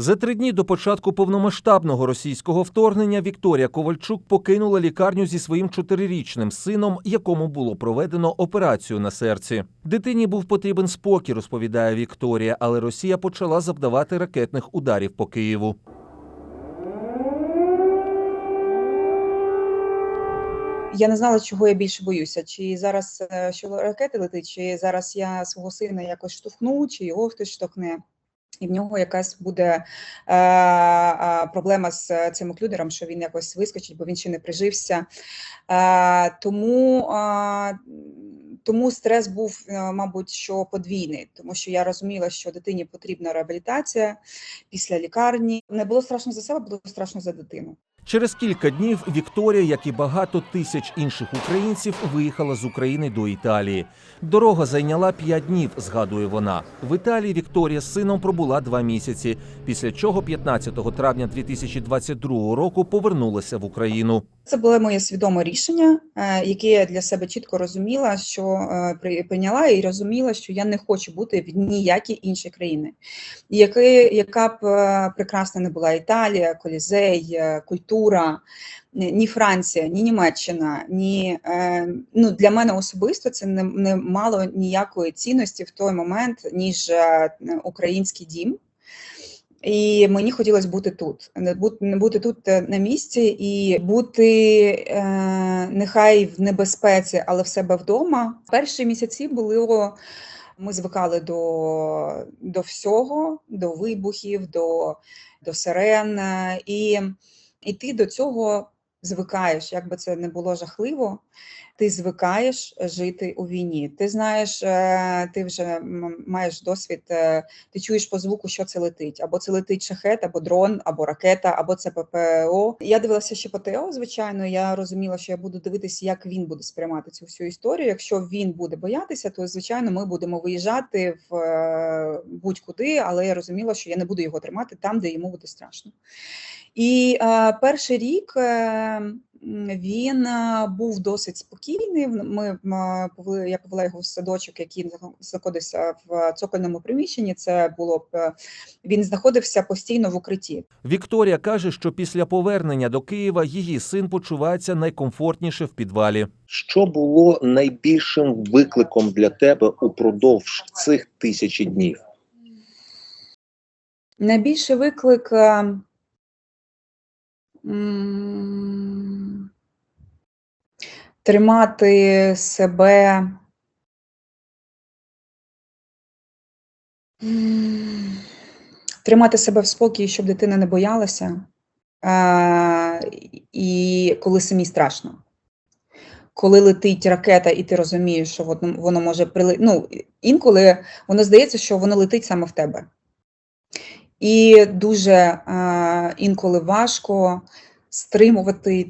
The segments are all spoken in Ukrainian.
За три дні до початку повномасштабного російського вторгнення Вікторія Ковальчук покинула лікарню зі своїм чотирирічним сином, якому було проведено операцію на серці. Дитині був потрібен спокій, розповідає Вікторія, але Росія почала завдавати ракетних ударів по Києву. Я не знала, чого я більше боюся. Чи зараз е, що ракети летить, чи зараз я свого сина якось штовхну, чи його хтось штовхне. І в нього якась буде е, е, проблема з цим оклюдером, що він якось вискочить, бо він ще не прижився. Е, тому, е, тому стрес був, е, мабуть, що подвійний, тому що я розуміла, що дитині потрібна реабілітація після лікарні. Не було страшно за себе, було страшно за дитину. Через кілька днів Вікторія, як і багато тисяч інших українців, виїхала з України до Італії. Дорога зайняла п'ять днів, згадує вона. В Італії Вікторія з сином пробула два місяці, після чого 15 травня 2022 року повернулася в Україну. Це було моє свідоме рішення, е, яке я для себе чітко розуміла, що е, прийняла і розуміла, що я не хочу бути в ніякій іншій країні. І яке, яка б е, прекрасна не була Італія, Колізей, культура, ні Франція, ні Німеччина, ні ну для мене особисто це не, не мало ніякої цінності в той момент, ніж український дім. І мені хотілося бути тут, не бути, тут на місці і бути е, нехай в небезпеці, але в себе вдома. Перші місяці було. Ми звикали до, до всього, до вибухів, до, до сирен, е, і, і ти до цього звикаєш, як би це не було жахливо. Ти звикаєш жити у війні. Ти знаєш, е, ти вже маєш досвід, е, ти чуєш по звуку, що це летить. Або це летить шахет, або дрон, або ракета, або це ППО. Я дивилася ще по ТО, звичайно. Я розуміла, що я буду дивитися, як він буде сприймати цю всю історію. Якщо він буде боятися, то звичайно ми будемо виїжджати в е, будь-куди, але я розуміла, що я не буду його тримати там, де йому буде страшно. І е, перший рік е, він е, був досить спокійний. Ми повели, я повела його в садочок, який знаходився в цокольному приміщенні. Це було б е, він знаходився постійно в укритті. Вікторія каже, що після повернення до Києва її син почувається найкомфортніше в підвалі. Що було найбільшим викликом для тебе упродовж цих тисячі днів? Найбільший виклик е, м, тримати себе. Тримати себе в спокій, щоб дитина не боялася, е, і коли самі страшно. Коли летить ракета, і ти розумієш, що воно, воно може прили... Ну, інколи воно здається, що воно летить саме в тебе. І дуже е, інколи важко стримувати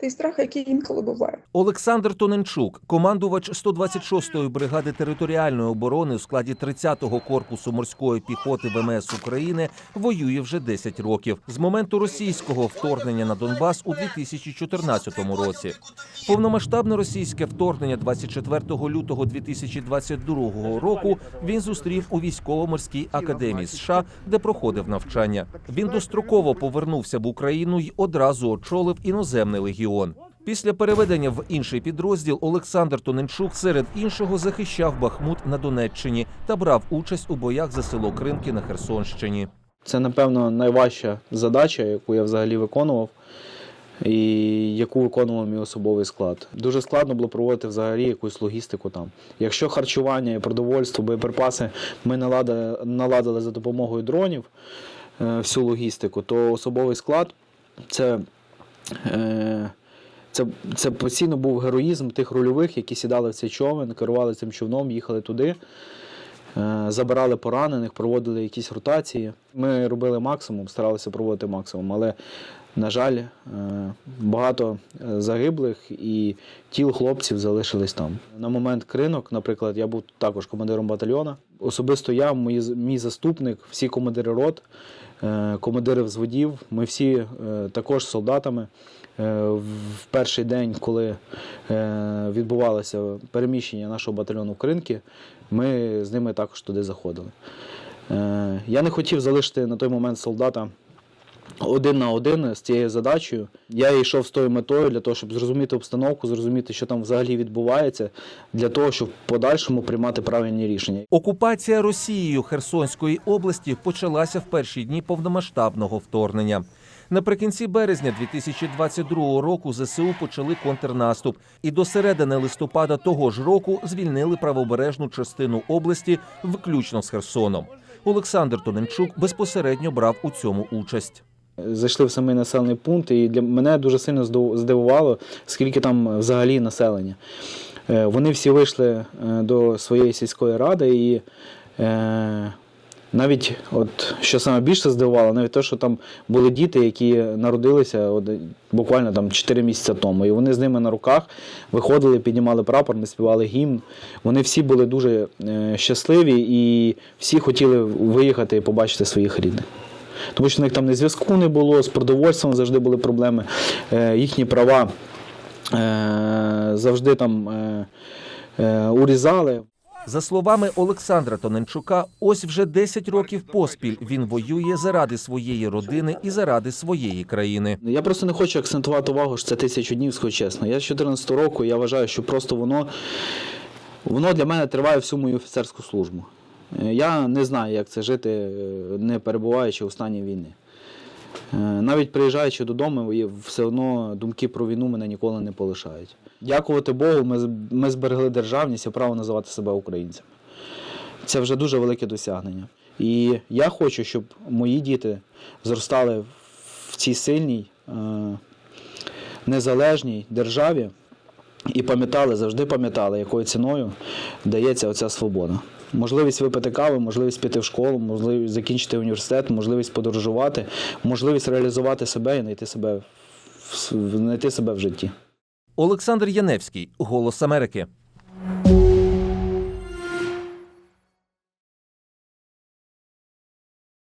той той страх, який інколи буває. Олександр Тоненчук, командувач 126-ї бригади територіальної оборони у складі 30-го корпусу морської піхоти ВМС України, воює вже 10 років з моменту російського вторгнення на Донбас у 2014 році. Повномасштабне російське вторгнення 24 лютого 2022 року він зустрів у військово-морській академії США, де проходив навчання. Він достроково повернувся в Україну й одразу очолив іноземний легіон. Після переведення в інший підрозділ Олександр Тоненчук серед іншого захищав Бахмут на Донеччині та брав участь у боях за село Кримки на Херсонщині. Це, напевно, найважча задача, яку я взагалі виконував, і яку виконував мій особовий склад. Дуже складно було проводити взагалі якусь логістику там. Якщо харчування і продовольство, боєприпаси ми наладили, наладили за допомогою дронів е, всю логістику, то особовий склад це. Е, це, це постійно був героїзм тих рульових, які сідали в цей човен, керували цим човном, їхали туди. Е, забирали поранених, проводили якісь ротації. Ми робили максимум, старалися проводити максимум, але, на жаль, е, багато е, загиблих і тіл хлопців залишились там. На момент кринок, наприклад, я був також командиром батальйону. Особисто я, мій, заступник, всі командири рот, командири взводів, ми всі е, також солдатами е, в перший день, коли е, відбувалося переміщення нашого батальйону в Кринки, ми з ними також туди заходили. Е, Я не хотів залишити на той момент солдата один на один з цією задачею. Я йшов з тою метою для того, щоб зрозуміти обстановку, зрозуміти, що там взагалі відбувається, для того, щоб в подальшому приймати правильні рішення. Окупація Росією Херсонської області почалася в перші дні повномасштабного вторгнення. Наприкінці березня 2022 року ЗСУ почали контрнаступ і до середини листопада того ж року звільнили правобережну частину області, включно з Херсоном. Олександр Тоненчук безпосередньо брав у цьому участь. Зайшли в самий населений пункт, і для мене дуже сильно здив- здивувало, скільки там взагалі населення. Е, Вони всі вийшли е, до своєї сільської ради, і е, навіть, от, що саме більше здивувало, навіть те, що там були діти, які народилися от, буквально там 4 місяці тому. І вони з ними на руках виходили, піднімали прапор, ми співали гімн. Вони всі були дуже щасливі і всі хотіли виїхати і побачити своїх рідних. Тому що в них там не зв'язку не було, з продовольством завжди були проблеми. Е, їхні права е, завжди там е, урізали. За словами Олександра Тоненчука, ось вже 10 років поспіль він воює заради своєї родини і заради своєї країни. Я просто не хочу акцентувати увагу, що це тисячу днів, скажу чесно. Я з 14 року, я вважаю, що просто воно, воно для мене триває всю мою офіцерську службу. Е, Я не знаю, як це жити, е, не перебуваючи у стані війни. Е, Навіть приїжджаючи додому, все одно думки про війну мене ніколи не полишають. Дякувати Богу, ми, зберегли державність і право називати себе українцями. Це вже дуже велике досягнення. І я хочу, щоб мої діти зростали в цій сильній, незалежній державі і пам'ятали, завжди пам'ятали, якою ціною дається оця свобода. Можливість випити кави, можливість піти в школу, можливість закінчити університет, можливість подорожувати, можливість реалізувати себе і знайти себе знайти себе в житті. Олександр Яневський, Голос Америки.